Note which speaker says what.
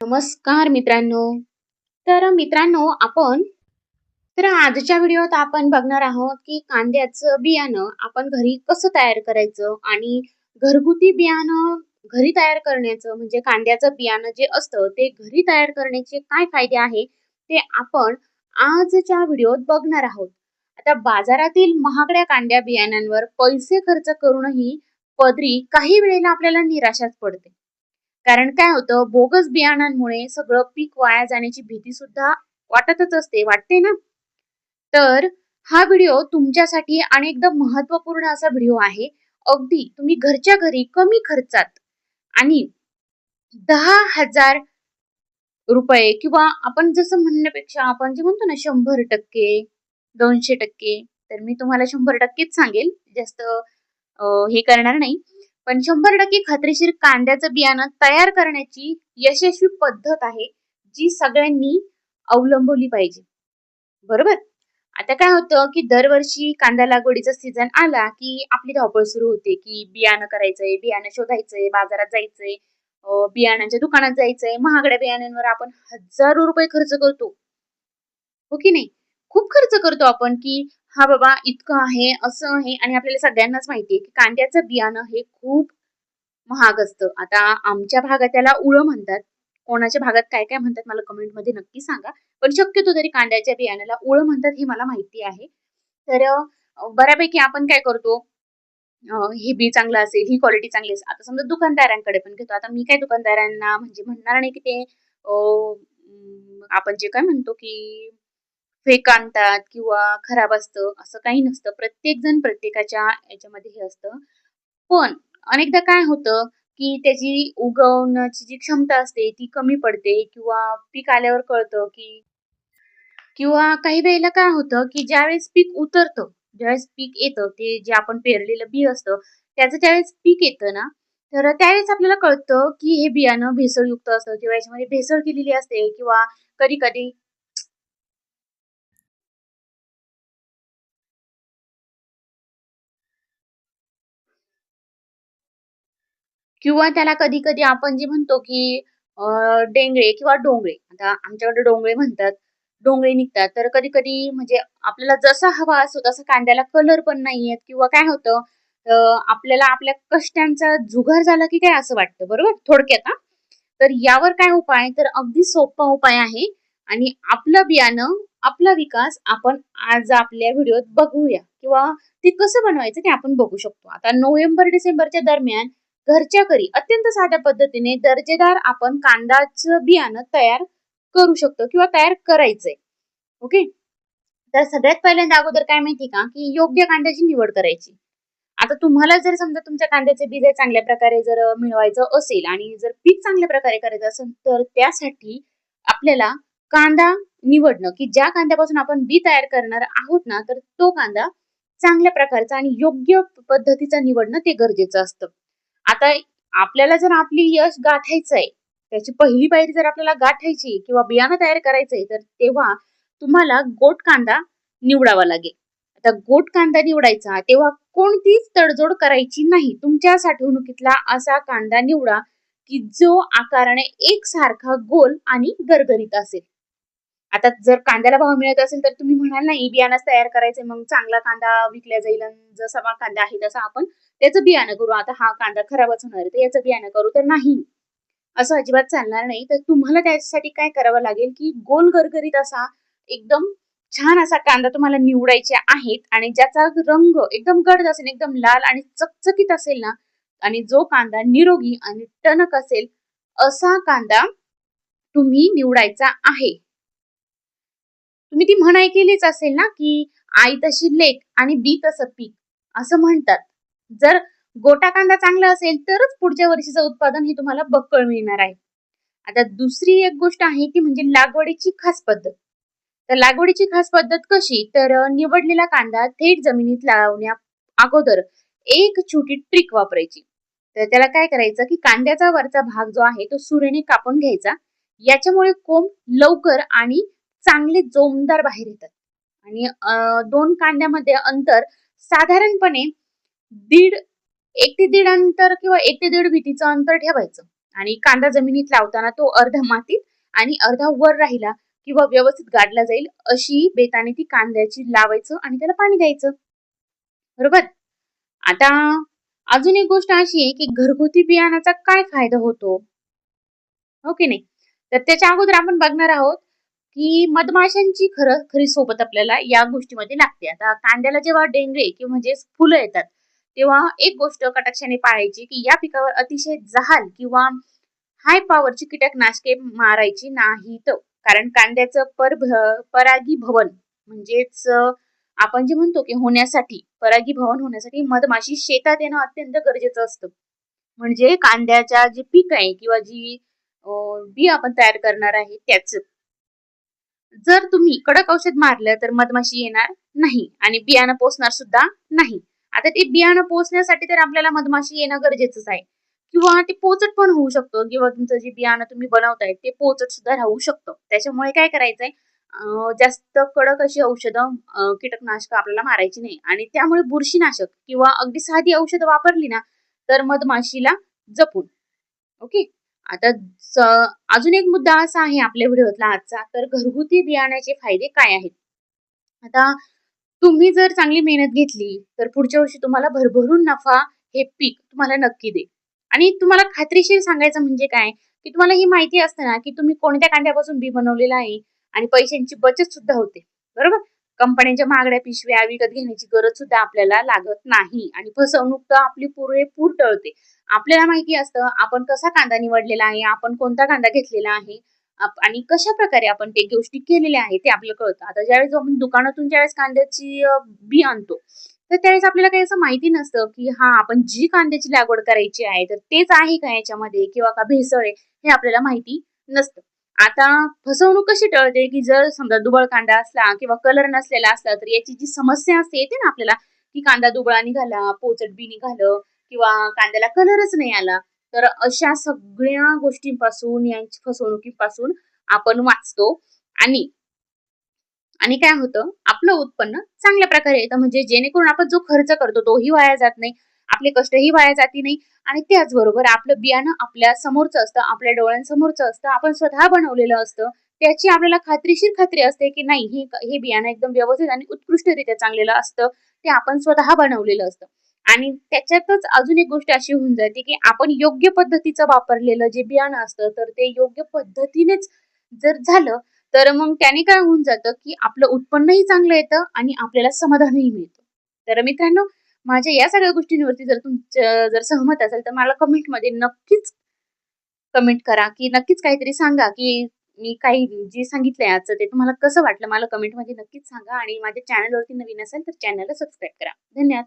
Speaker 1: नमस्कार मित्रांनो. तर मित्रांनो आपण तर आजच्या व्हिडिओत आपण बघणार आहोत की कांद्याचं बियाणं आपण घरी कसं तयार करायचं आणि घरगुती बियाणं घरी तयार करण्याचं म्हणजे कांद्याचं बियाणं जे असतं ते घरी तयार करण्याचे काय फायदे आहे ते आपण आजच्या व्हिडिओत बघणार आहोत. आता बाजारातील महागड्या कांद्या बियाण्यांवर पैसे खर्च करूनही पदरी काही वेळेला आपल्याला निराशाच पडते. कारण काय होतं बोगस बियाणांमुळे सगळं पीक वाया जाण्याची भीती सुद्धा वाटतच असते वाटते ना? तर हा व्हिडिओ तुमच्यासाठी आणि एकदम महत्त्वपूर्ण असा व्हिडिओ आहे. अगदी तुम्ही घरच्या घरी कमी खर्चात आणि दहा हजार रुपये किंवा आपण जसं म्हणण्यापेक्षा आपण जे म्हणतो ना शंभर टक्के दोनशे टक्के तर मी तुम्हाला शंभर टक्केच सांगेल. जास्त हे करणार नाही. पण शंभर टक्के खात्रीशीर कांद्याचं बियाणं तयार करण्याची यशस्वी पद्धत आहे जी सगळ्यांनी अवलंबवली पाहिजे. बरोबर? आता काय होतं की दरवर्षी कांदा लागवडीचा सीझन आला की आपली धावपळ सुरू होते की बियाणं करायचंय बियाणं शोधायचंय बाजारात जायचंय बियाणांच्या दुकानात जायचंय महागड्या बियाण्यांवर आपण हजारो रुपये खर्च करतो. हो की नाही? खूप खर्च करतो आपण की हा बाबा इतकं आहे असं आहे आणि आपल्याला सगळ्यांनाच माहिती आहे की कांद्याचं बियाणं हे खूप महाग असतं. आता आमच्या भागात त्याला उळं म्हणतात. कोणाच्या भागात काय काय म्हणतात मला कमेंटमध्ये नक्की सांगा. पण शक्यतो तरी कांद्याच्या बियाण्याला उळं म्हणतात हे मला माहिती आहे. तर बऱ्यापैकी आपण काय करतो? हे बी चांगलं असेल ही क्वालिटी चांगली असेल. आता समजा दुकानदारांकडे पण घेतो. आता मी काय दुकानदारांना म्हणजे म्हणणार नाही की ते आपण जे काय म्हणतो की फेक आणतात किंवा खराब असतं असं काही नसतं. प्रत्येक जण प्रत्येकाच्या याच्यामध्ये हे असतं. पण अनेकदा काय होतं की त्याची उगवण्याची जी क्षमता असते ती कमी पडते किंवा पीक आल्यावर कळतं की किंवा काही वेळेला काय होतं की ज्यावेळेस पीक उतरतं ज्यावेळेस पीक येतं ते जे आपण पेरलेलं बी असतं त्याचं ज्यावेळेस पीक येतं ना तर त्यावेळेस आपल्याला कळतं की हे बियाणं भेसळयुक्त असतं किंवा याच्यामध्ये भेसळ केलेली असते किंवा कधी कधी किंवा त्याला कधी कधी आपण जे म्हणतो की डेंगळे किंवा डोंगळे आता आमच्याकडे डोंगळे म्हणतात डोंगळे निघतात. तर कधी कधी म्हणजे आपल्याला जसा हवा असतो तसा कांद्याला कलर पण नाही येत किंवा काय होतं आपल्याला आपल्या कष्टांचा जुगार झाला की काय असं वाटतं बरोबर? थोडक्यात तर यावर काय उपाय? तर अगदी सोपा उपाय आहे आणि आपलं बियाणं आपला विकास आपण आज आपल्या व्हिडिओत बघूया किंवा ते कसं बनवायचं ते आपण बघू शकतो. आता नोव्हेंबर डिसेंबरच्या दरम्यान घरच्या घरी अत्यंत साध्या पद्धतीने दर्जेदार आपण कांदाचं बियाणं तयार करू शकतो किंवा तयार करायचंय. ओके तर सगळ्यात पहिल्यांदा अगोदर काय माहिती का? की योग्य कांद्याची निवड करायची. आता तुम्हाला जर समजा तुमच्या कांद्याचे बी चांगल्या प्रकारे जर मिळवायचं असेल आणि जर पीक चांगल्या प्रकारे करायचं असेल तर त्यासाठी आपल्याला कांदा निवडणं की ज्या कांद्यापासून आपण बी तयार करणार आहोत ना तर तो कांदा चांगल्या प्रकारचा आणि योग्य पद्धतीचा निवडणं ते गरजेचं असतं. आता आपल्याला जर आपली यश गाठायचं आहे त्याची पहिली पायरी जर आपल्याला गाठायची किंवा बियाणं तयार करायचंय तर तेव्हा तुम्हाला गोट कांदा निवडावा लागेल. आता गोट कांदा निवडायचा तेव्हा कोणतीच तडजोड करायची नाही. तुमच्या साठवणुकीतला असा कांदा निवडा की जो आकाराने एकसारखा गोल आणि गरगरीत असेल. आता जर कांद्याला भाव मिळत असेल तर तुम्ही म्हणाल नाही बियाणंच तयार करायचंय मग चांगला कांदा विकला जाईल जसा कांदा आहे तसा आपण त्याचं बियाणं करू. आता हा कांदा खराबच होणार आहे तर याचं बियाणं करू तर नाही. असं अजिबात चालणार नाही. तर तुम्हाला त्याच्यासाठी काय करावं लागेल की गोल गरगरीत असा एकदम छान असा कांदा तुम्हाला निवडायचे आहेत आणि ज्याचा रंग एकदम गडद असेल एकदम लाल आणि चकचकीत असेल ना आणि जो कांदा निरोगी आणि टणक असेल असा कांदा तुम्ही निवडायचा आहे. तुम्ही ती म्हण ऐकलीच असेल ना की आई तशी लेख आणि बी तसं पीक असं म्हणतात. जर गोटा कांदा चांगला असेल तरच पुढच्या वर्षीचं उत्पादन हे तुम्हाला बक्कळ मिळणार आहे. आता दुसरी एक गोष्ट आहे ती म्हणजे लागवडीची खास पद्धत. तर लागवडीची खास पद्धत कशी? तर निवडलेला कांदा थेट जमिनीत लावण्या अगोदर एक छोटी ट्रिक वापरायची. तर त्याला काय करायचं की कांद्याचा वरचा भाग जो आहे तो सुरेने कापून घ्यायचा. याच्यामुळे कोंब लवकर आणि चांगले जोमदार बाहेर येतात. आणि दोन कांद्यामध्ये अंतर साधारणपणे दीड एक ते दीड अंतर किंवा एक ते दीड भीतीचं अंतर ठेवायचं. आणि कांदा जमिनीत लावताना तो अर्धा मातीत आणि अर्धा वर राहिला किंवा व्यवस्थित गाडला जाईल अशी बेताने ती कांद्याची लावायचं आणि त्याला पाणी द्यायचं. बरोबर? आता अजून एक गोष्ट अशी आहे की घरगुती बियाणाचा काय फायदा होतो? हो की नाही? तर त्याच्या अगोदर आपण बघणार आहोत की मधमाशांची खरं खरी सोबत आपल्याला या गोष्टीमध्ये लागते. आता कांद्याला जेव्हा डेंगळे किंवा म्हणजे फुलं येतात तेव्हा एक गोष्ट कटाक्षाने पाळायची की या पिकावर अतिशय जहाल किंवा हाय पॉवरची कीटकनाशके मारायची नाहीत. कारण कांद्याचं पर परागी भवन म्हणजेच आपण जे म्हणतो की होण्यासाठी परागी भवन होण्यासाठी मधमाशी शेतात येणं अत्यंत गरजेचं असतं. म्हणजे कांद्याच्या जे पीक आहे किंवा जी बी आपण तयार करणार आहे त्याच. जर तुम्ही कडक औषध मारलं तर मधमाशी येणार नाही आणि बियाणं पोचणार सुद्धा नाही. आता ते बियाणं पोचण्यासाठी तर आपल्याला मधमाशी येणं गरजेचंच आहे. किंवा ते पोचट पण होऊ शकतो. किंवा तुमचं जे बियाणं तुम्ही बनवताय ते पोचट सुद्धा राहू शकतं. त्याच्यामुळे काय करायचंय? जास्त कडक अशी औषधं कीटकनाशक आपल्याला मारायची नाही. आणि त्यामुळे बुरशीनाशक किंवा अगदी साधी औषधं वापरली ना तर मधमाशीला जपून. ओके? आता अजून एक मुद्दा असा आहे आपल्या व्हिडिओतला आजचा. तर घरगुती बियाण्याचे फायदे काय आहेत? आता तुम्ही जर चांगली मेहनत घेतली तर पुढच्या वर्षी तुम्हाला भरभरून नफा हे पीक तुम्हाला नक्की दे आणि तुम्हाला खात्रीशीर सांगायचं म्हणजे काय? की तुम्हाला ही माहिती असते ना की तुम्ही कोणत्या कांद्यापासून बी बनवलेला आहे आणि पैशांची बचत सुद्धा होते. बरोबर? कंपन्यांच्या महागड्या पिशव्या विकत घेण्याची गरज सुद्धा आपल्याला लागत नाही आणि फसवणूक तर आपली पुरेपूर टळते. आपल्याला माहिती असतं आपण कसा कांदा निवडलेला आहे आपण कोणता कांदा घेतलेला आहे आणि कशा प्रकारे आपण ते गोष्टी केलेल्या आहेत ते आपल्याला कळतं. आता ज्यावेळेस आपण दुकानातून ज्यावेळेस कांद्याची बी आणतो तर त्यावेळेस आपल्याला काही असं माहिती नसतं की हा आपण जी कांद्याची लागवड करायची आहे तर तेच आहे का याच्यामध्ये किंवा का भेसळ आहे हे आपल्याला माहिती नसतं. आता फसवणूक कशी टळते की जर समजा दुबळ कांदा असला किंवा कलर नसलेला असला तर याची जी समस्या असते येते ना आपल्याला की कांदा दुबळा निघाला पोचट बी निघालं किंवा कांद्याला कलरच नाही आला. तर अशा सगळ्या गोष्टींपासून यांची फसवणुकीपासून आपण वाचतो. आणि आणि काय होतं? आपलं उत्पन्न चांगल्या प्रकारे येतं. म्हणजे जेणेकरून आपण जो खर्च करतो तोही वाया जात नाही. आपले कष्टही वाया जाती नाही. आणि त्याचबरोबर आपलं बियाणं आपल्या समोरचं असतं आपल्या डोळ्यांसमोरचं असतं. आपण स्वतः बनवलेलं असतं. त्याची आपल्याला खात्रीशीर खात्री असते की नाही हे हे बियाणं एकदम व्यवस्थित आणि उत्कृष्टरित्या चांगलेलं असतं. ते आपण स्वतः बनवलेलं असतं. आणि त्याच्यातच अजून एक गोष्ट अशी होऊन जाते की आपण योग्य पद्धतीचं वापरलेलं जे बियाणं असतं तर ते योग्य पद्धतीनेच जर झालं तर मग त्याने काय होऊन जातं की आपलं उत्पन्नही चांगलं येतं आणि आपल्याला समाधानही मिळतं. तर मित्रांनो माझ्या या सगळ्या गोष्टींवरती जर तुमच्या जर सहमत असेल तर मला कमेंटमध्ये नक्कीच कमेंट करा की नक्कीच काहीतरी सांगा की मी काही जे सांगितलंय आजचं ते तुम्हाला कसं वाटलं मला कमेंटमध्ये नक्कीच सांगा आणि माझ्या चॅनलवरती नवीन असेल तर चॅनलला सबस्क्राईब करा. धन्यवाद.